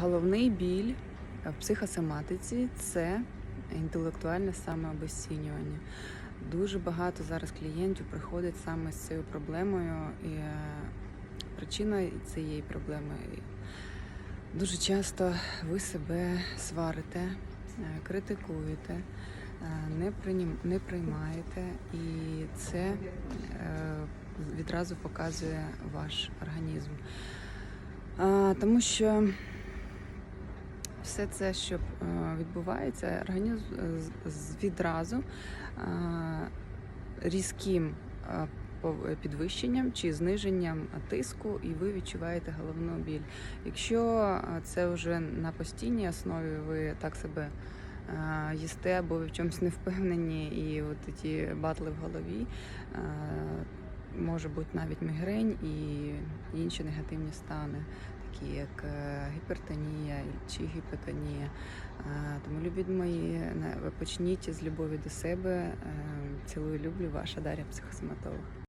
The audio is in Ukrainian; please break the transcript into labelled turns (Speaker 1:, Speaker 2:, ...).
Speaker 1: Головний біль в психосоматиці це інтелектуальне самообесцінювання. Дуже багато зараз клієнтів приходять саме з цією проблемою, і е, причина цієї проблеми дуже часто ви себе сварите, е, критикуєте, е, не, приймаєте, і це е, відразу показує ваш організм. Тому що все це, що е, відбувається, організм е, відразу е, різким підвищенням чи зниженням тиску, і ви відчуваєте головну біль. Якщо це вже на постійній основі, ви так себе їсте або ви в чомусь не впевнені, і от ті батли в голові. Може бути навіть мігрень і інші негативні стани, такі як е, гіпертонія чи гіпотонія. Е, Тому, любіть мої, ви почніть з любові до себе. Е, Цілую, люблю, ваша Дар'я, психосоматолог.